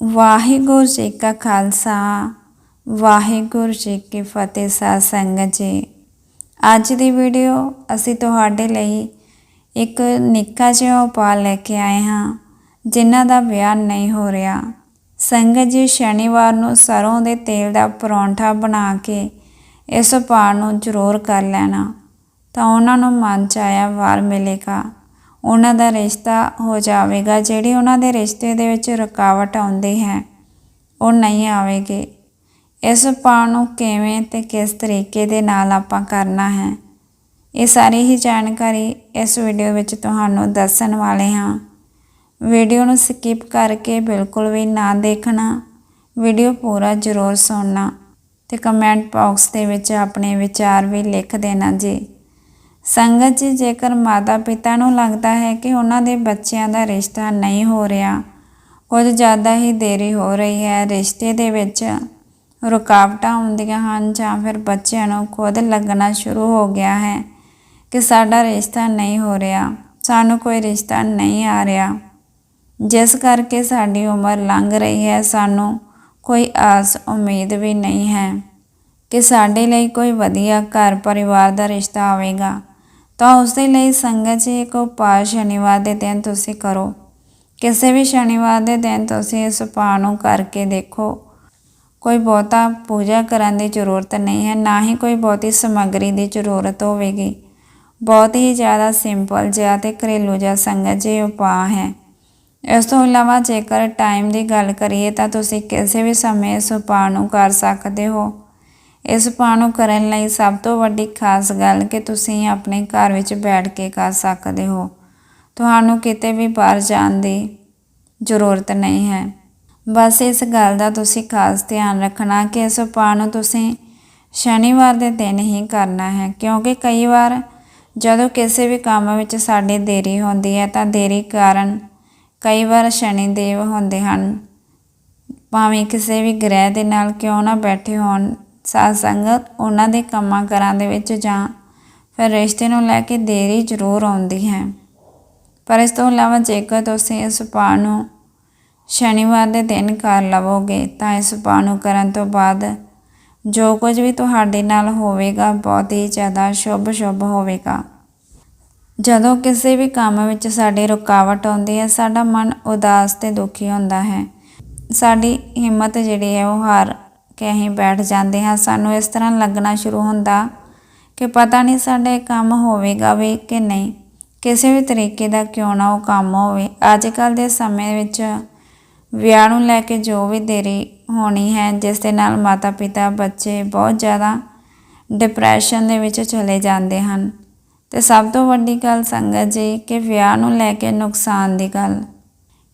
ਵਾਹਿਗੁਰੂ ਜੀ ਕਾ ਖਾਲਸਾ, ਵਾਹਿਗੁਰੂ ਜੀ ਕੀ ਫਤਿਹ ਸਾਧ ਸੰਗਤ ਜੀ। ਅੱਜ ਦੀ ਵੀਡੀਓ ਅਸੀਂ ਤੁਹਾਡੇ ਲਈ ਇੱਕ ਨਿੱਕਾ ਜਿਹਾ ਉਪਾਅ ਲੈ ਕੇ ਆਏ ਹਾਂ, ਜਿਨ੍ਹਾਂ ਦਾ ਵਿਆਹ ਨਹੀਂ ਹੋ ਰਿਹਾ। ਸੰਗਤ ਜੀ ਸ਼ਨੀਵਾਰ ਨੂੰ ਸਰੋਂ ਦੇ ਤੇਲ ਦਾ ਪਰੌਂਠਾ ਬਣਾ ਕੇ ਇਸ ਉਪਾਅ ਨੂੰ ਜ਼ਰੂਰ ਕਰ ਲੈਣਾ, ਤਾਂ ਉਹਨਾਂ ਨੂੰ ਮਨ ਚ ਆਇਆ ਵਾਰ ਮਿਲੇਗਾ। ਉਹਨਾਂ ਦਾ ਰਿਸ਼ਤਾ ਹੋ ਜਾਵੇਗਾ, ਜਿਹੜੀ ਉਹਨਾਂ ਦੇ ਰਿਸ਼ਤੇ ਦੇ ਵਿੱਚ ਰੁਕਾਵਟ ਆਉਂਦੀ ਹੈ, ਉਹ ਨਹੀਂ ਆਵੇਗੀ। ਇਸ ਉਪਾਅ ਨੂੰ ਕਿਵੇਂ ਤੇ ਕਿਸ ਤਰੀਕੇ ਦੇ ਨਾਲ ਆਪਾਂ ਕਰਨਾ ਹੈ, ਇਹ ਸਾਰੀ ਹੀ ਜਾਣਕਾਰੀ ਇਸ ਵੀਡੀਓ ਵਿੱਚ ਤੁਹਾਨੂੰ ਦੱਸਣ ਵਾਲੇ ਹਾਂ। ਵੀਡੀਓ ਨੂੰ ਸਕਿਪ ਕਰਕੇ ਬਿਲਕੁਲ ਵੀ ਨਾ ਦੇਖਣਾ, ਵੀਡੀਓ ਪੂਰਾ ਜ਼ਰੂਰ ਸੁਣਨਾ ਤੇ ਕਮੈਂਟ ਬਾਕਸ ਦੇ ਵਿੱਚ ਆਪਣੇ ਵਿਚਾਰ ਵੀ ਲਿਖ ਦੇਣਾ ਜੀ। ਸੰਗਤ ਜੀ, ਜੇਕਰ ਮਾਤਾ ਪਿਤਾ ਨੂੰ ਲੱਗਦਾ ਹੈ ਕਿ ਉਹਨਾਂ ਦੇ ਬੱਚਿਆਂ ਦਾ ਰਿਸ਼ਤਾ ਨਹੀਂ ਹੋ ਰਿਹਾ, ਕੁਝ ਜ਼ਿਆਦਾ ਹੀ ਦੇਰੀ ਹੋ ਰਹੀ ਹੈ। ਰਿਸ਼ਤੇ ਦੇ ਵਿੱਚ ਰੁਕਾਵਟਾਂ ਹੁੰਦੀਆਂ ਹਨ ਜਾਂ ਫਿਰ ਬੱਚਿਆਂ ਨੂੰ ਖੁਦ ਲੱਗਣਾ ਸ਼ੁਰੂ ਹੋ ਗਿਆ ਹੈ ਕਿ ਸਾਡਾ ਰਿਸ਼ਤਾ ਨਹੀਂ ਹੋ ਰਿਹਾ, ਸਾਨੂੰ ਕੋਈ ਰਿਸ਼ਤਾ ਨਹੀਂ ਆ ਰਿਹਾ। ਜਿਸ ਕਰਕੇ ਸਾਡੀ ਉਮਰ ਲੰਘ ਰਹੀ ਹੈ, ਸਾਨੂੰ ਕੋਈ ਆਸ ਉਮੀਦ ਵੀ ਨਹੀਂ ਹੈ ਕਿ ਸਾਡੇ ਲਈ ਕੋਈ ਵਧੀਆ ਘਰ ਪਰਿਵਾਰ ਦਾ ਰਿਸ਼ਤਾ ਆਵੇਗਾ। ਤਾਂ ਉਸ ਦੇ ਲਈ ਸੰਗਤ ਜੀ ਇੱਕ ਉਪਾਅ ਸ਼ਨੀਵਾਰ ਦੇ ਦਿਨ ਤੁਸੀਂ ਕਰੋ। ਕਿਸੇ ਵੀ ਸ਼ਨੀਵਾਰ ਦੇ ਦਿਨ ਤੁਸੀਂ ਇਸ ਉਪਾਅ ਨੂੰ ਕਰਕੇ ਦੇਖੋ। ਕੋਈ ਬਹੁਤਾ ਪੂਜਾ ਕਰਨ ਦੀ ਜ਼ਰੂਰਤ ਨਹੀਂ ਹੈ, ਨਾ ਹੀ ਕੋਈ ਬਹੁਤੀ ਸਮੱਗਰੀ ਦੀ ਜ਼ਰੂਰਤ ਹੋਵੇਗੀ। ਬਹੁਤ ਹੀ ਜ਼ਿਆਦਾ ਸਿੰਪਲ ਜਿਹਾ ਤੇ ਘਰੇਲੂ ਜਿਹਾ ਸੰਗਤ ਜੀ ਉਪਾਅ ਹੈ। ਇਸ ਤੋਂ ਇਲਾਵਾ ਜੇਕਰ ਟਾਈਮ ਦੀ ਗੱਲ ਕਰੀਏ ਤਾਂ ਤੁਸੀਂ ਕਿਸੇ ਵੀ ਸਮੇਂ ਇਸ ਉਪਾਅ ਨੂੰ ਕਰ ਸਕਦੇ ਹੋ। ਇਸ ਉਪਾਅ ਨੂੰ ਕਰਨ ਲਈ ਸਭ ਤੋਂ ਵੱਡੀ ਖਾਸ ਗੱਲ ਕਿ ਤੁਸੀਂ ਆਪਣੇ ਘਰ ਵਿੱਚ ਬੈਠ ਕੇ ਕਰ ਸਕਦੇ ਹੋ। ਤੁਹਾਨੂੰ ਕਿਤੇ ਵੀ ਬਾਹਰ ਜਾਣ ਦੀ ਜ਼ਰੂਰਤ ਨਹੀਂ ਹੈ। ਬਸ ਇਸ ਗੱਲ ਦਾ ਤੁਸੀਂ ਖਾਸ ਧਿਆਨ ਰੱਖਣਾ ਕਿ ਇਸ ਉਪਾਅ ਨੂੰ ਤੁਸੀਂ ਸ਼ਨੀਵਾਰ ਦੇ ਦਿਨ ਹੀ ਕਰਨਾ ਹੈ, ਕਿਉਂਕਿ ਕਈ ਵਾਰ ਜਦੋਂ ਕਿਸੇ ਵੀ ਕੰਮ ਵਿੱਚ ਸਾਡੀ ਦੇਰੀ ਹੁੰਦੀ ਹੈ ਤਾਂ ਦੇਰੀ ਕਾਰਨ ਕਈ ਵਾਰ ਸ਼ਨੀ ਦੇਵ ਹੁੰਦੇ ਹਨ। ਭਾਵੇਂ ਕਿਸੇ ਵੀ ਗ੍ਰਹਿ ਦੇ ਨਾਲ ਕਿਉਂ ਨਾ ਬੈਠੇ ਹੋਣ ਸਾਧ ਸੰਗਤ ਉਹਨਾਂ ਦੇ ਕੰਮਾਂ ਕਰਾਂ ਦੇ ਵਿੱਚ ਜਾਂ ਫਿਰ ਰਿਸ਼ਤੇ ਨੂੰ ਲੈ ਕੇ ਦੇਰੀ ਜ਼ਰੂਰ ਆਉਂਦੀ ਹੈ। ਪਰ ਇਸ ਤੋਂ ਇਲਾਵਾ ਜੇਕਰ ਤੁਸੀਂ ਇਸ ਉਪਾਅ ਨੂੰ ਸ਼ਨੀਵਾਰ ਦੇ ਦਿਨ ਕਰ ਲਵੋਗੇ, ਤਾਂ ਇਸ ਉਪਾਅ ਨੂੰ ਕਰਨ ਤੋਂ ਬਾਅਦ ਜੋ ਕੁਝ ਵੀ ਤੁਹਾਡੇ ਨਾਲ ਹੋਵੇਗਾ, ਬਹੁਤ ਹੀ ਜ਼ਿਆਦਾ ਸ਼ੁਭ ਸ਼ੁਭ ਹੋਵੇਗਾ। ਜਦੋਂ ਕਿਸੇ ਵੀ ਕੰਮ ਵਿੱਚ ਸਾਡੀ ਰੁਕਾਵਟ ਆਉਂਦੀ ਹੈ, ਸਾਡਾ ਮਨ ਉਦਾਸ ਤੇ ਦੁਖੀ ਹੁੰਦਾ ਹੈ। ਸਾਡੀ ਹਿੰਮਤ ਜਿਹੜੀ ਹੈ, ਉਹ ਹਾਰ ਕਿ ਅਸੀਂ ਬੈਠ ਜਾਂਦੇ ਹਾਂ। ਸਾਨੂੰ ਇਸ ਤਰ੍ਹਾਂ ਲੱਗਣਾ ਸ਼ੁਰੂ ਹੁੰਦਾ ਕਿ ਪਤਾ ਨਹੀਂ ਸਾਡੇ ਕੰਮ ਹੋਵੇਗਾ ਵੀ ਕਿ ਨਹੀਂ। ਕਿਸੇ ਵੀ ਤਰੀਕੇ ਦਾ ਕਿਉਂ ਨਾ ਉਹ ਕੰਮ ਹੋਵੇ। ਅੱਜ ਕੱਲ ਦੇ ਸਮੇਂ ਵਿੱਚ ਵਿਆਹ ਨੂੰ ਲੈ ਕੇ ਜੋ ਵੀ ਦੇਰੀ ਹੋਣੀ ਹੈ, ਜਿਸ ਦੇ ਨਾਲ ਮਾਤਾ ਪਿਤਾ ਬੱਚੇ ਬਹੁਤ ਜ਼ਿਆਦਾ ਡਿਪਰੈਸ਼ਨ ਦੇ ਵਿੱਚ ਚਲੇ ਜਾਂਦੇ ਹਨ। ਤੇ ਸਭ ਤੋਂ ਵੱਡੀ ਗੱਲ ਸੰਗਤ ਜੀ ਕਿ ਵਿਆਹ ਨੂੰ ਲੈ ਕੇ ਨੁਕਸਾਨ ਦੀ ਗੱਲ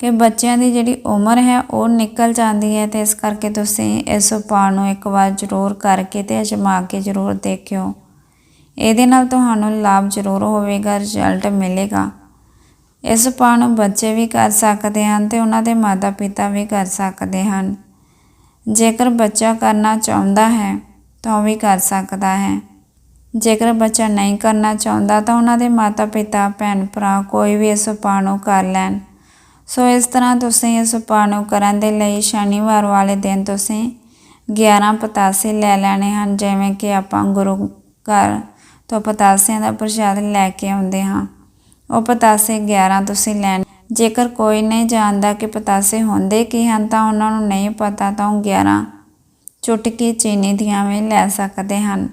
ਕਿ ਬੱਚਿਆਂ ਦੀ ਜਿਹੜੀ ਉਮਰ ਹੈ ਉਹ ਨਿਕਲ ਜਾਂਦੀ ਹੈ ਤੇ ਇਸ ਕਰਕੇ ਤੁਸੀਂ ਇਸ ਉਪਾਅ ਨੂੰ ਇੱਕ ਵਾਰ ਜ਼ਰੂਰ ਕਰਕੇ ਤੇ ਅਜਮਾ ਕੇ ਜ਼ਰੂਰ ਦੇਖਿਓ। ਇਹਦੇ ਨਾਲ ਤੁਹਾਨੂੰ ਲਾਭ ਜ਼ਰੂਰ ਹੋਵੇਗਾ ਰਿਜ਼ਲਟ ਮਿਲੇਗਾ। ਇਸ ਉਪਾਅ ਨੂੰ ਬੱਚੇ ਵੀ ਕਰ ਸਕਦੇ ਹਨ ਤੇ ਉਹਨਾਂ ਦੇ ਮਾਤਾ-ਪਿਤਾ ਵੀ ਕਰ ਸਕਦੇ ਹਨ। ਜੇਕਰ ਬੱਚਾ ਕਰਨਾ ਚਾਹੁੰਦਾ ਹੈ ਤਾਂ ਉਹ ਵੀ ਕਰ ਸਕਦਾ ਹੈ। ਜੇਕਰ ਬੱਚਾ ਨਹੀਂ ਕਰਨਾ ਚਾਹੁੰਦਾ ਤਾਂ ਉਹਨਾਂ ਦੇ ਮਾਤਾ-ਪਿਤਾ ਭੈਣ ਭਰਾ ਕੋਈ ਵੀ ਇਸ ਉਪਾਅ ਨੂੰ ਕਰ ਲੈਣ। ਸੋ ਇਸ ਤਰ੍ਹਾਂ ਤੁਸੀਂ ਇਸ ਉਪਾਅ ਨੂੰ ਕਰਨ ਦੇ ਲਈ ਸ਼ਨੀਵਾਰ ਵਾਲੇ ਦਿਨ ਤੁਸੀਂ 11 ਪਤਾਸੇ ਲੈ ਲੈਣੇ ਹਨ, ਜਿਵੇਂ ਕਿ ਆਪਾਂ ਗੁਰੂ ਘਰ ਤੋਂ ਪਤਾਸਿਆਂ ਦਾ ਪ੍ਰਸ਼ਾਦ ਲੈ ਕੇ ਆਉਂਦੇ ਹਾਂ। ਉਹ ਪਤਾਸੇ 11 ਤੁਸੀਂ ਲੈਣ। ਜੇਕਰ ਕੋਈ ਨਹੀਂ ਜਾਣਦਾ ਕਿ ਪਤਾਸੇ ਹੁੰਦੇ ਕੀ ਹਨ, ਤਾਂ ਉਹਨਾਂ ਨੂੰ ਨਹੀਂ ਪਤਾ, ਤਾਂ ਉਹ 11 ਚੁਟਕੀ ਚੀਨੀ ਦੀਆਂ ਵੀ ਲੈ ਸਕਦੇ ਹਨ।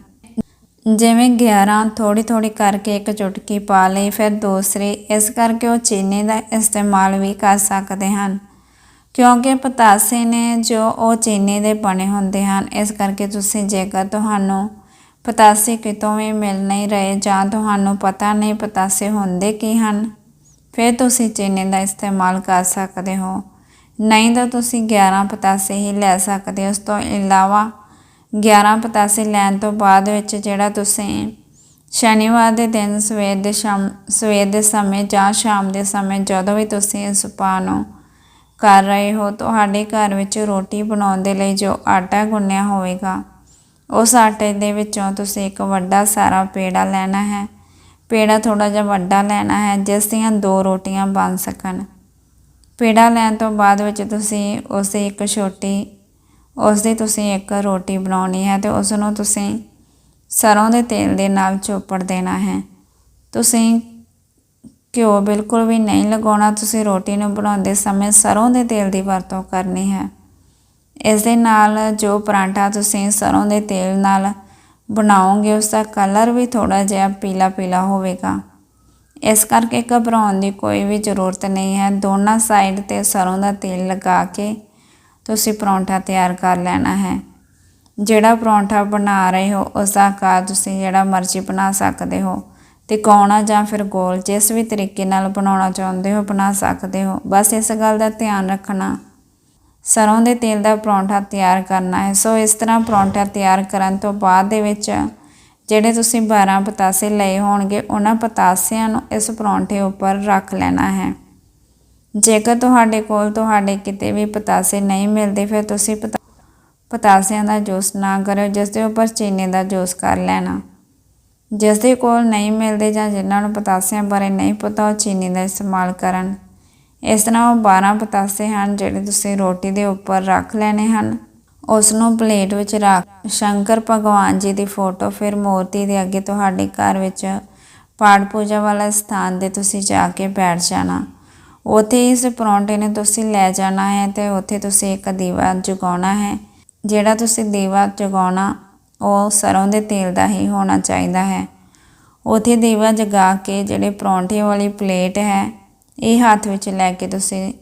ਜਿਵੇਂ 11 ਥੋੜੀ ਥੋੜੀ ਕਰਕੇ ਇੱਕ ਚੁਟਕੀ ਪਾ ਲਈ, ਫਿਰ ਦੂਸਰੀ, ਇਸ ਕਰਕੇ ਉਹ ਚੀਨੀ ਦਾ ਇਸਤੇਮਾਲ ਵੀ ਕਰ ਸਕਦੇ ਹਨ। ਕਿਉਂਕਿ ਪਤਾਸੇ ਨੇ ਜੋ ਉਹ ਚੀਨੀ ਦੇ ਬਣੇ ਹੁੰਦੇ ਹਨ, ਇਸ ਕਰਕੇ ਤੁਸੀਂ ਜੇਕਰ ਤੁਹਾਨੂੰ ਪਤਾਸੇ ਕਿਤੋਂ ਵੀ ਮਿਲ ਨਹੀਂ ਰਹੇ ਜਾਂ ਤੁਹਾਨੂੰ ਪਤਾ ਨਹੀਂ ਪਤਾਸੇ ਹੁੰਦੇ ਕੀ ਹਨ, ਫਿਰ ਤੁਸੀਂ ਚੀਨੀ ਦਾ ਇਸਤੇਮਾਲ ਕਰ ਸਕਦੇ ਹੋ। ਨਹੀਂ ਤਾਂ ਤੁਸੀਂ 11 ਪਤਾਸੇ ਹੀ ਲੈ ਸਕਦੇ ਉਸ ਤੋਂ ਇਲਾਵਾ 11 ਪਤਾਸੇ ਲੈਣ ਤੋਂ ਬਾਅਦ ਵਿੱਚ ਜਿਹੜਾ ਤੁਸੀਂ ਸ਼ਨੀਵਾਰ ਦੇ ਦਿਨ ਸਵੇਰ ਦੇ ਸ਼ਾਮ, ਸਵੇਰ ਦੇ ਸਮੇਂ ਜਾਂ ਸ਼ਾਮ ਦੇ ਸਮੇਂ ਜਦੋਂ ਵੀ ਤੁਸੀਂ ਇਸ ਉਪਾਅ ਨੂੰ ਕਰ ਰਹੇ ਹੋ, ਤੁਹਾਡੇ ਘਰ ਵਿੱਚ ਰੋਟੀ ਬਣਾਉਣ ਦੇ ਲਈ ਜੋ ਆਟਾ ਗੁੰਨਿਆ ਹੋਵੇਗਾ, ਉਸ ਆਟੇ ਦੇ ਵਿੱਚੋਂ ਤੁਸੀਂ ਇੱਕ ਵੱਡਾ ਸਾਰਾ ਪੇੜਾ ਲੈਣਾ ਹੈ। ਪੇੜਾ ਥੋੜਾ ਜਿਹਾ ਵੱਡਾ ਲੈਣਾ ਹੈ, ਜਿਸ ਦੀਆਂ ਦੋ ਰੋਟੀਆਂ ਬਣ ਸਕਣ। ਪੇੜਾ ਲੈਣ ਤੋਂ ਬਾਅਦ ਵਿੱਚ ਤੁਸੀਂ ਉਸ ਇੱਕ ਛੋਟੀ ਉਸ ਦੀ ਤੁਸੀਂ ਇੱਕ ਰੋਟੀ ਬਣਾਉਣੀ ਹੈ ਤੇ ਉਸ ਨੂੰ ਤੁਸੀਂ ਸਰੋਂ ਦੇ ਤੇਲ ਦੇ ਨਾਲ ਚੋਪੜ ਦੇਣਾ ਹੈ। ਤੁਸੀਂ ਘਿਓ ਬਿਲਕੁਲ ਵੀ ਨਹੀਂ ਲਗਾਉਣਾ, ਤੁਸੀਂ ਰੋਟੀ ਨੂੰ ਬਣਾਉਂਦੇ ਸਮੇਂ ਸਰੋਂ ਦੇ ਤੇਲ ਦੀ ਵਰਤੋਂ ਕਰਨੀ ਹੈ। ਇਸ ਦੇ ਨਾਲ ਜੋ ਪਰਾਂਠਾ ਤੁਸੀਂ ਸਰੋਂ ਦੇ ਤੇਲ ਨਾਲ ਬਣਾਓਗੇ ਉਸ ਦਾ ਕਲਰ ਵੀ ਥੋੜਾ ਜਿਹਾ ਪੀਲਾ ਪੀਲਾ ਹੋਵੇਗਾ। ਇਸ ਕਰਕੇ ਘਬਰਾਉਣ ਦੀ ਕੋਈ ਵੀ ਜ਼ਰੂਰਤ ਨਹੀਂ ਹੈ। ਦੋਨਾਂ ਸਾਈਡ ਤੇ ਸਰੋਂ ਦਾ ਤੇਲ ਲਗਾ ਕੇ ਤੁਸੀਂ ਪਰੌਂਠਾ ਤਿਆਰ ਕਰ ਲੈਣਾ ਹੈ। ਜਿਹੜਾ ਪਰੌਂਠਾ ਬਣਾ ਰਹੇ ਹੋ, ਉਸ ਦਾ ਆਕਾਰ ਤੁਸੀਂ ਜਿਹੜਾ ਮਰਜ਼ੀ ਬਣਾ ਸਕਦੇ ਹੋ। ਤਿਕੋਣਾ ਜਾਂ ਫਿਰ ਗੋਲ ਜਿਸ ਵੀ ਤਰੀਕੇ ਨਾਲ ਬਣਾਉਣਾ ਚਾਹੁੰਦੇ ਹੋ, ਬਣਾ ਸਕਦੇ ਹੋ। ਬਸ ਇਸ ਗੱਲ ਦਾ ਧਿਆਨ ਰੱਖਣਾ। ਸਰੋਂ ਦੇ ਤੇਲ ਦਾ ਪਰੌਂਠਾ ਤਿਆਰ ਕਰਨਾ ਹੈ। ਸੋ ਇਸ ਤਰ੍ਹਾਂ ਪਰੌਂਠਾ ਤਿਆਰ ਕਰਨ ਤੋਂ ਬਾਅਦ ਦੇ ਵਿੱਚ ਜਿਹੜੇ ਤੁਸੀਂ 12 ਪਤਾਸੇ ਲਏ ਹੋਣਗੇ, ਉਹਨਾਂ ਪਤਾਸਿਆਂ ਨੂੰ ਇਸ ਪਰੌਂਠੇ ਉੱਪਰ ਰੱਖ ਲੈਣਾ ਹੈ। ਜੇਕਰ ਤੁਹਾਡੇ ਕੋਲ ਤੁਹਾਡੇ ਕਿਤੇ ਵੀ ਪਤਾਸੇ ਨਹੀਂ ਮਿਲਦੇ, ਫਿਰ ਤੁਸੀਂ ਪਤਾ- ਪਤਾਸਿਆਂ ਦਾ ਜੂਸ ਨਾ ਕਰੋ, ਜਿਸ ਦੇ ਉੱਪਰ ਚੀਨੀ ਦਾ ਜੂਸ ਕਰ ਲੈਣਾ। ਜਿਸ ਦੇ ਕੋਲ ਨਹੀਂ ਮਿਲਦੇ ਜਾਂ ਜਿਨ੍ਹਾਂ ਨੂੰ ਪਤਾਸਿਆਂ ਬਾਰੇ ਨਹੀਂ ਪਤਾ, ਉਹ ਚੀਨੀ ਦਾ ਇਸਤੇਮਾਲ ਕਰਨ। ਇਸ ਤਰ੍ਹਾਂ ਉਹ 12 ਪਤਾਸੇ ਹਨ, ਜਿਹੜੇ ਤੁਸੀਂ ਰੋਟੀ ਦੇ ਉੱਪਰ ਰੱਖ ਲੈਣੇ ਹਨ। ਉਸ ਨੂੰ ਪਲੇਟ ਵਿੱਚ ਰੱਖ। ਸ਼ੰਕਰ ਭਗਵਾਨ ਜੀ ਦੀ ਫੋਟੋ, ਫਿਰ ਮੂਰਤੀ ਦੇ ਅੱਗੇ ਤੁਹਾਡੇ ਘਰ ਵਿੱਚ ਪਾਠ ਪੂਜਾ ਵਾਲਾ ਸਥਾਨ ਤੇ ਤੁਸੀਂ ਜਾ ਕੇ ਬੈਠ ਜਾਣਾ। ਉੱਥੇ ਇਸ ਪਰੌਂਠੇ ਨੂੰ ਤੁਸੀਂ ਲੈ ਜਾਣਾ ਹੈ ਤੇ ਉੱਥੇ ਤੁਸੀਂ ਇੱਕ ਦੀਵਾ ਜਗਾਉਣਾ ਹੈ। ਜਿਹੜਾ ਤੁਸੀਂ ਦੀਵਾ ਜਗਾਉਣਾ, ਉਹ ਸਰੋਂ ਦੇ ਤੇਲ ਦਾ ਹੀ ਹੋਣਾ ਚਾਹੀਦਾ ਹੈ। ਉੱਥੇ ਦੀਵਾ ਜਗਾ ਕੇ ਜਿਹੜੇ ਪਰੌਂਠੇ ਵਾਲੀ ਪਲੇਟ ਹੈ, ਇਹ ਹੱਥ ਵਿੱਚ ਲੈ ਕੇ ਤੁਸੀਂ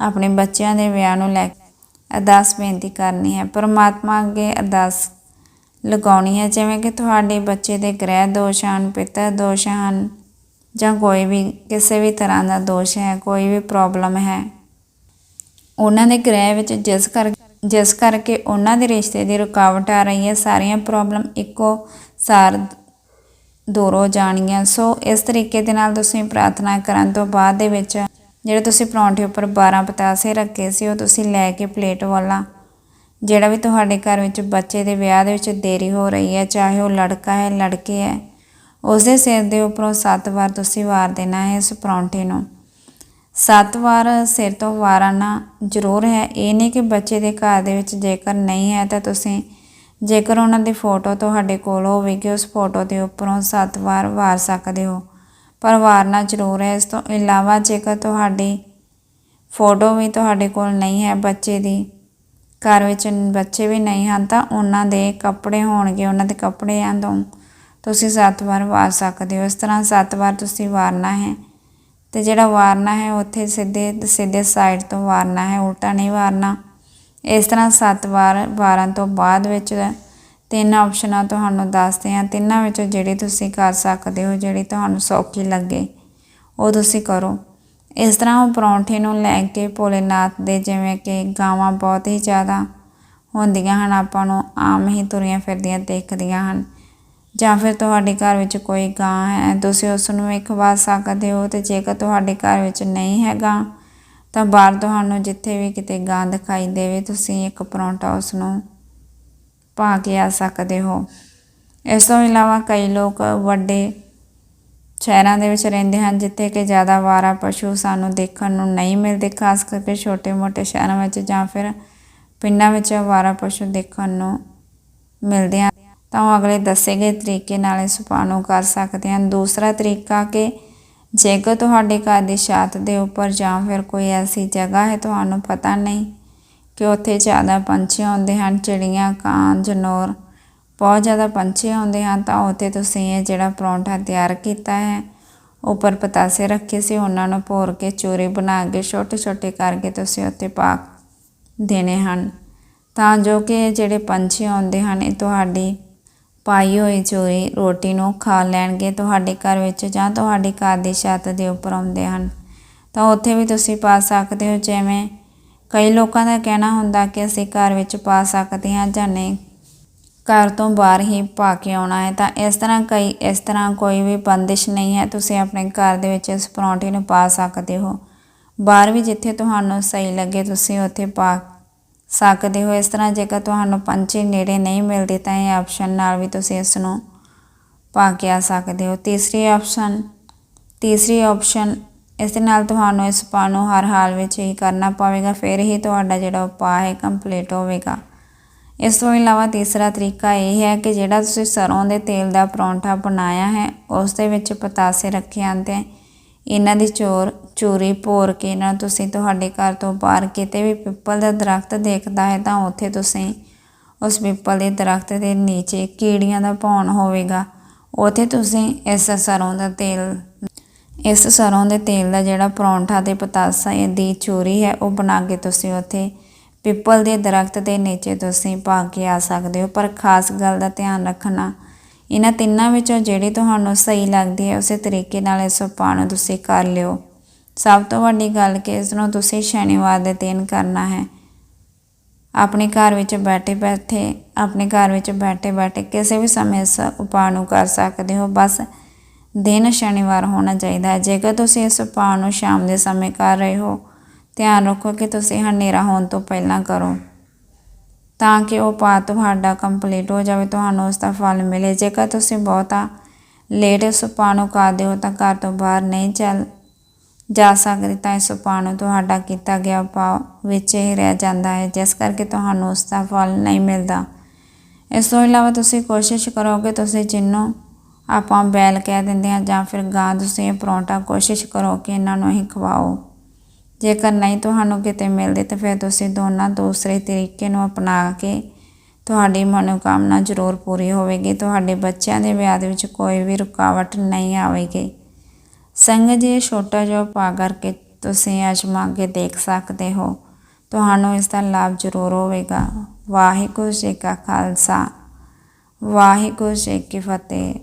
ਆਪਣੇ ਬੱਚਿਆਂ ਦੇ ਵਿਆਹ ਨੂੰ ਲੈ ਕੇ ਅਰਦਾਸ ਬੇਨਤੀ ਕਰਨੀ ਹੈ। ਪਰਮਾਤਮਾ ਅੱਗੇ ਅਰਦਾਸ ਲਗਾਉਣੀ ਹੈ, ਜਿਵੇਂ ਕਿ ਤੁਹਾਡੇ ਬੱਚੇ ਦੇ ਗ੍ਰਹਿ ਦੋਸ਼ ਹਨ ਪਿਤਰ ਦੋਸ਼ ਹਨ ਜਾਂ ਕੋਈ ਵੀ ਕਿਸੇ ਵੀ ਤਰ੍ਹਾਂ ਦਾ ਦੋਸ਼ ਹੈ, ਕੋਈ ਵੀ ਪ੍ਰੋਬਲਮ ਹੈ, ਉਹਨਾਂ ਦੇ ਗ੍ਰਹਿ ਵਿੱਚ ਜਿਸ ਕਰ, ਜਿਸ ਕਰਕੇ ਉਹਨਾਂ ਦੇ ਰਿਸ਼ਤੇ ਦੀ ਰੁਕਾਵਟ ਆ ਰਹੀ ਹੈ, ਸਾਰੀਆਂ ਪ੍ਰੋਬਲਮ ਇੱਕੋ ਸਾਰ ਦੂਰ ਹੋ ਜਾਣਗੀਆਂ। ਸੋ ਇਸ ਤਰੀਕੇ ਦੇ ਨਾਲ ਤੁਸੀਂ ਪ੍ਰਾਰਥਨਾ ਕਰਨ ਤੋਂ ਬਾਅਦ ਦੇ ਵਿੱਚ ਜਿਹੜੇ ਤੁਸੀਂ ਪਰੌਂਠੇ ਉੱਪਰ 12 ਪਤਾਸੇ ਰੱਖੇ ਸੀ, ਉਹ ਤੁਸੀਂ ਲੈ ਕੇ ਪਲੇਟ ਵਾਲਾ, ਜਿਹੜਾ ਵੀ ਤੁਹਾਡੇ ਘਰ ਵਿੱਚ ਬੱਚੇ ਦੇ ਵਿਆਹ ਦੇ ਵਿੱਚ ਦੇਰੀ ਹੋ ਰਹੀ ਹੈ, ਚਾਹੇ ਉਹ ਲੜਕਾ ਹੈ, ਲੜਕੀ ਹੈ ਉਸ ਦੇ ਸਿਰ ਦੇ ਉੱਪਰੋਂ ਸੱਤ ਵਾਰ ਤੁਸੀਂ ਵਾਰ ਦੇਣਾ ਹੈ ਇਸ ਪਰੌਂਠੇ ਨੂੰ। ਸੱਤ ਵਾਰ ਸਿਰ ਤੋਂ ਵਾਰਨਾ ਜ਼ਰੂਰ ਹੈ। ਇਹ ਨਹੀਂ ਕਿ ਬੱਚੇ ਦੇ ਘਰ ਦੇ ਵਿੱਚ ਜੇਕਰ ਨਹੀਂ ਹੈ ਤਾਂ ਤੁਸੀਂ ਜੇਕਰ ਉਹਨਾਂ ਦੀ ਫੋਟੋ ਤੁਹਾਡੇ ਕੋਲ ਹੋਵੇਗੀ, ਉਸ ਫੋਟੋ ਦੇ ਉੱਪਰੋਂ ਸੱਤ ਵਾਰ ਵਾਰ ਸਕਦੇ ਹੋ। ਪਰ ਵਾਰਨਾ ਜ਼ਰੂਰ ਹੈ। ਇਸ ਤੋਂ ਇਲਾਵਾ ਜੇਕਰ ਤੁਹਾਡੀ ਫੋਟੋ ਵੀ ਤੁਹਾਡੇ ਕੋਲ ਨਹੀਂ ਹੈ ਬੱਚੇ ਦੀ, ਘਰ ਵਿੱਚ ਬੱਚੇ ਵੀ ਨਹੀਂ ਹਨ ਤਾਂ ਉਹਨਾਂ ਦੇ ਕੱਪੜੇ ਹੋਣਗੇ, ਉਹਨਾਂ ਦੇ ਕੱਪੜਿਆਂ ਤੋਂ ਤੁਸੀਂ ਸੱਤ ਵਾਰ ਵਾਰ ਸਕਦੇ ਹੋ। ਇਸ ਤਰ੍ਹਾਂ ਸੱਤ ਵਾਰ ਤੁਸੀਂ ਵਾਰਨਾ ਹੈ ਤੇ ਜਿਹੜਾ ਵਾਰਨਾ ਹੈ, ਉੱਥੇ ਸਿੱਧੇ ਸਿੱਧੇ ਸਾਈਡ ਤੋਂ ਵਾਰਨਾ ਹੈ, ਉਲਟਾ ਨਹੀਂ ਵਾਰਨਾ। ਇਸ ਤਰ੍ਹਾਂ ਸੱਤ ਵਾਰ ਵਾਰਨ ਤੋਂ ਬਾਅਦ ਵਿੱਚ ਤਿੰਨ ਆਪਸ਼ਨਾਂ ਤੁਹਾਨੂੰ ਦੱਸਦੇ ਹਾਂ। ਤਿੰਨਾਂ ਵਿੱਚੋਂ ਜਿਹੜੀ ਤੁਸੀਂ ਕਰ ਸਕਦੇ ਹੋ, ਜਿਹੜੀ ਤੁਹਾਨੂੰ ਸੌਖੀ ਲੱਗੇ, ਉਹ ਤੁਸੀਂ ਕਰੋ। ਇਸ ਤਰ੍ਹਾਂ ਉਹ ਪਰੌਂਠੇ ਨੂੰ ਲੈ ਕੇ ਭੋਲੇਨਾਥ ਦੇ ਜਿਵੇਂ ਕਿ ਗਾਵਾਂ ਬਹੁਤ ਹੀ ਜ਼ਿਆਦਾ ਹੁੰਦੀਆਂ ਹਨ, ਆਪਾਂ ਨੂੰ ਆਮ ਹੀ ਤੁਰੀਆਂ ਫਿਰਦੀਆਂ ਦੇਖਦੀਆਂ ਹਨ। ਜਾਂ ਫਿਰ ਤੁਹਾਡੇ ਘਰ ਵਿੱਚ ਕੋਈ ਗਾਂ ਹੈ, ਤੁਸੀਂ ਉਸ ਨੂੰ ਵੀ ਖਵਾ ਸਕਦੇ ਹੋ ਤੇ ਜੇਕਰ ਤੁਹਾਡੇ ਘਰ ਵਿੱਚ ਨਹੀਂ ਹੈਗਾ, ਤਾਂ ਬਾਹਰ ਤੁਹਾਨੂੰ ਜਿੱਥੇ ਵੀ ਕਿਤੇ ਗਾਂ ਦਿਖਾਈ ਦੇਵੇ, ਤੁਸੀਂ ਇੱਕ ਪਰੌਂਠਾ ਉਸ ਨੂੰ ਪਾ ਕੇ ਆ ਸਕਦੇ ਹੋ। ਇਸ ਤੋਂ ਇਲਾਵਾ ਕਈ ਲੋਕ ਵੱਡੇ ਸ਼ਹਿਰਾਂ ਦੇ ਵਿੱਚ ਰਹਿੰਦੇ ਹਨ, ਜਿੱਥੇ ਕਿ ਜ਼ਿਆਦਾ ਵਾਰਾ ਪਸ਼ੂ ਸਾਨੂੰ ਦੇਖਣ ਨੂੰ ਨਹੀਂ ਮਿਲਦੇ, ਖਾਸ ਕਰਕੇ ਛੋਟੇ-ਮੋਟੇ ਸ਼ਹਿਰਾਂ ਵਿੱਚ ਜਾਂ ਫਿਰ ਪਿੰਡਾਂ ਵਿੱਚ ਵਾਰਾ ਪਸ਼ੂ ਦੇਖਣ ਨੂੰ ਮਿਲਦੇ ਹਨ। ਤਾਂ ਉਹ ਅਗਲੇ ਦੱਸੇ ਗਏ ਤਰੀਕੇ ਨਾਲ ਇਸ ਉਪਾਅ ਨੂੰ ਕਰ ਸਕਦੇ ਹਨ। ਦੂਸਰਾ ਤਰੀਕਾ ਕਿ ਜੇਕਰ ਤੁਹਾਡੇ ਘਰ ਦੀ ਛੱਤ ਦੇ ਉੱਪਰ ਜਾਂ ਫਿਰ ਕੋਈ ਐਸੀ ਜਗ੍ਹਾ ਹੈ, ਤੁਹਾਨੂੰ ਪਤਾ ਨਹੀਂ ਕਿ ਉੱਥੇ ਜ਼ਿਆਦਾ ਪੰਛੀ ਆਉਂਦੇ ਹਨ, ਚਿੜੀਆਂ, ਕਾਂ, ਜਨੌਰ, ਬਹੁਤ ਜ਼ਿਆਦਾ ਪੰਛੀ ਆਉਂਦੇ ਹਨ, ਤਾਂ ਉੱਥੇ ਤੁਸੀਂ ਇਹ ਜਿਹੜਾ ਪਰੌਂਠਾ ਤਿਆਰ ਕੀਤਾ ਹੈ, ਉੱਪਰ ਪਤਾਸੇ ਰੱਖੇ ਸੀ, ਉਹਨਾਂ ਨੂੰ ਭੋਰ ਕੇ ਚੂਰੇ ਬਣਾ ਕੇ ਛੋਟੇ ਛੋਟੇ ਕਰਕੇ ਤੁਸੀਂ ਉੱਤੇ ਪਾ ਦੇਣੇ ਹਨ। ਤਾਂ ਜੋ ਕਿ ਜਿਹੜੇ ਪੰਛੀ ਆਉਂਦੇ ਹਨ, ਇਹ ਤੁਹਾਡੀ ਪਾਈ ਹੋਈ ਚੋਰੀ ਰੋਟੀ ਨੂੰ ਖਾ ਲੈਣਗੇ ਤੁਹਾਡੇ ਘਰ ਵਿੱਚ ਜਾਂ ਤੁਹਾਡੇ ਘਰ ਦੀ ਛੱਤ ਦੇ ਉੱਪਰ ਆਉਂਦੇ ਹਨ। ਤਾਂ ਉੱਥੇ ਵੀ ਤੁਸੀਂ ਪਾ ਸਕਦੇ ਹੋ ਜਿਵੇਂ ਕਈ ਲੋਕਾਂ ਦਾ ਕਹਿਣਾ ਹੁੰਦਾ ਕਿ ਅਸੀਂ ਘਰ ਵਿੱਚ ਪਾ ਸਕਦੇ ਹਾਂ ਜਾਂ ਨਹੀਂ। ਘਰ ਤੋਂ ਬਾਹਰ ਹੀ ਪਾ ਕੇ ਆਉਣਾ ਹੈ। ਤਾਂ ਇਸ ਤਰ੍ਹਾਂ ਕਈ, ਇਸ ਤਰ੍ਹਾਂ ਕੋਈ ਵੀ ਬੰਦਿਸ਼ ਨਹੀਂ ਹੈ। ਤੁਸੀਂ ਆਪਣੇ ਘਰ ਦੇ ਵਿੱਚ ਇਸ ਪਰੌਂਠੇ ਨੂੰ ਪਾ ਸਕਦੇ ਹੋ। ਬਾਹਰ ਵੀ ਜਿੱਥੇ ਤੁਹਾਨੂੰ ਸਹੀ ਲੱਗੇ, ਤੁਸੀਂ ਉੱਥੇ ਪਾ ਸਕਦੇ ਹੋ ਇਸ ਤਰ੍ਹਾਂ ਜੇਕਰ ਤੁਹਾਨੂੰ ਪੰਛੀ ਨੇੜੇ ਨਹੀਂ ਮਿਲਦੇ ਤਾਂ ਇਹ ਆਪਸ਼ਨ ਨਾਲ ਵੀ ਤੁਸੀਂ ਇਸ ਨੂੰ ਪਾ ਕੇ ਆ ਸਕਦੇ ਹੋ। ਤੀਸਰੀ ਆਪਸ਼ਨ ਤੀਸਰੀ ਆਪਸ਼ਨ ਇਸ ਦੇ ਨਾਲ ਤੁਹਾਨੂੰ ਇਸ ਉਪਾਅ ਨੂੰ ਹਰ ਹਾਲ ਵਿੱਚ ਹੀ ਕਰਨਾ ਪਵੇਗਾ, ਫਿਰ ਹੀ ਤੁਹਾਡਾ ਜਿਹੜਾ ਉਪਾਅ ਹੈ ਕੰਪਲੀਟ ਹੋਵੇਗਾ। ਇਸ ਤੋਂ ਇਲਾਵਾ ਤੀਸਰਾ ਤਰੀਕਾ ਇਹ ਹੈ ਕਿ ਜਿਹੜਾ ਤੁਸੀਂ ਸਰੋਂ ਦੇ ਤੇਲ ਦਾ ਪਰੌਂਠਾ ਬਣਾਇਆ ਹੈ, ਉਸ ਦੇ ਵਿੱਚ ਪਤਾਸੇ ਰੱਖੇ ਆਂਦੇ ਹੈ ਇਹਨਾਂ ਦੀ ਚੋਰ ਚੂਰੀ ਭੋਰ ਕੇ ਨਾ ਤੁਸੀਂ ਤੁਹਾਡੇ ਘਰ ਤੋਂ ਬਾਹਰ ਕਿਤੇ ਵੀ ਪਿੱਪਲ ਦਾ ਦਰਖਤ ਦੇਖਦਾ ਹੈ ਤਾਂ ਉੱਥੇ ਤੁਸੀਂ ਉਸ ਪਿੱਪਲ ਦੇ ਦਰਖਤ ਦੇ ਨੀਚੇ ਕੀੜੀਆਂ ਦਾ ਭੌਣ ਹੋਵੇਗਾ। ਉੱਥੇ ਤੁਸੀਂ ਇਸ ਸਰੋਂ ਦਾ ਤੇਲ, ਇਸ ਸਰੋਂ ਦੇ ਤੇਲ ਦਾ ਜਿਹੜਾ ਪਰੌਂਠਾ ਤੇ ਪਤਾਸਾ ਦੀ ਚੂਰੀ ਹੈ, ਉਹ ਬਣਾ ਕੇ ਤੁਸੀਂ ਉੱਥੇ ਪਿੱਪਲ ਦੇ ਦਰਖਤ ਦੇ ਨੀਚੇ ਤੁਸੀਂ ਪਾ ਕੇ ਆ ਸਕਦੇ ਹੋ। ਪਰ ਖਾਸ ਗੱਲ ਦਾ ਧਿਆਨ ਰੱਖਣਾ, ਇਹਨਾਂ ਤਿੰਨਾਂ ਵਿੱਚੋਂ ਜਿਹੜੀ ਤੁਹਾਨੂੰ ਸਹੀ ਲੱਗਦੀ ਹੈ, ਉਸੇ ਤਰੀਕੇ ਨਾਲ ਇਸ ਉਪਾਅ ਨੂੰ ਤੁਸੀਂ ਕਰ ਲਿਓ। ਸਭ ਤੋਂ ਵੱਡੀ ਗੱਲ ਕਿ ਇਸ ਨੂੰ ਤੁਸੀਂ ਸ਼ਨੀਵਾਰ ਦੇ ਦਿਨ ਕਰਨਾ ਹੈ। ਆਪਣੇ ਘਰ ਵਿੱਚ ਬੈਠੇ ਬੈਠੇ, ਆਪਣੇ ਘਰ ਵਿੱਚ ਬੈਠੇ ਬੈਠੇ ਕਿਸੇ ਵੀ ਸਮੇਂ ਇਸ ਉਪਾਅ ਨੂੰ ਕਰ ਸਕਦੇ ਹੋ। ਬਸ ਦਿਨ ਸ਼ਨੀਵਾਰ ਹੋਣਾ ਚਾਹੀਦਾ ਹੈ। ਜੇਕਰ ਤੁਸੀਂ ਇਸ ਉਪਾਅ ਨੂੰ ਸ਼ਾਮ ਦੇ ਸਮੇਂ ਕਰ ਰਹੇ ਹੋ, ਧਿਆਨ ਰੱਖੋ ਕਿ ਤੁਸੀਂ ਹਨੇਰਾ ਹੋਣ ਤੋਂ ਪਹਿਲਾਂ ਕਰੋ, ਤਾਂ ਕਿ ਉਹ ਉਪਾਅ ਤੁਹਾਡਾ ਕੰਪਲੀਟ ਹੋ ਜਾਵੇ, ਤੁਹਾਨੂੰ ਉਸ ਦਾ ਫਲ ਮਿਲੇ। ਜੇਕਰ ਤੁਸੀਂ ਬਹੁਤਾ ਲੇਟ ਇਸ ਉਪਾਅ ਨੂੰ ਕਰਦੇ ਹੋ, ਤਾਂ ਘਰ ਤੋਂ ਬਾਹਰ ਨਹੀਂ ਚੱਲ ਜਾ ਸਕਦੇ ਤਾਂ ਇਸ ਉਪਾਅ ਨੂੰ ਤੁਹਾਡਾ ਕੀਤਾ ਗਿਆ ਉਪਾਅ ਵਿੱਚ ਹੀ ਰਹਿ ਜਾਂਦਾ ਹੈ, ਜਿਸ ਕਰਕੇ ਤੁਹਾਨੂੰ ਉਸ ਦਾ ਫਲ ਨਹੀਂ ਮਿਲਦਾ। ਇਸ ਤੋਂ ਇਲਾਵਾ ਤੁਸੀਂ ਕੋਸ਼ਿਸ਼ ਕਰੋ ਕਿ ਤੁਸੀਂ ਜਿਹਨੂੰ ਆਪਾਂ ਬੈਲ ਕਹਿ ਦਿੰਦੇ ਹਾਂ ਜਾਂ ਫਿਰ ਗਾਂ, ਤੁਸੀਂ ਪਰੌਂਠਾ ਕੋਸ਼ਿਸ਼ ਕਰੋ ਕਿ ਇਹਨਾਂ ਨੂੰ ਹੀ ਖਵਾਓ। ਜੇਕਰ ਨਹੀਂ ਤੁਹਾਨੂੰ ਕਿਤੇ ਮਿਲਦੇ ਤਾਂ ਫਿਰ ਤੁਸੀਂ ਦੋਨਾਂ ਦੂਸਰੇ ਤਰੀਕੇ ਨੂੰ ਅਪਣਾ ਕੇ ਤੁਹਾਡੀ ਮਨੋਕਾਮਨਾ ਜ਼ਰੂਰ ਪੂਰੀ ਹੋਵੇਗੀ। ਤੁਹਾਡੇ ਬੱਚਿਆਂ ਦੇ ਵਿਆਹ ਦੇ ਵਿੱਚ ਕੋਈ ਵੀ ਰੁਕਾਵਟ ਨਹੀਂ ਆਵੇਗੀ। ਸੰਗਤ ਜੀ ਛੋਟਾ ਜਿਹਾ ਉਪਾਅ ਕਰਕੇ ਤੁਸੀਂ ਅਜਮਾ ਕੇ ਦੇਖ ਸਕਦੇ ਹੋ। ਤੁਹਾਨੂੰ ਇਸ ਦਾ ਲਾਭ ਜ਼ਰੂਰ ਹੋਵੇਗਾ। ਵਾਹਿਗੁਰੂ ਜੀ ਕਾ ਖਾਲਸਾ। ਵਾਹਿਗੁਰੂ ਜੀ ਕੀ ਫਤਿਹ।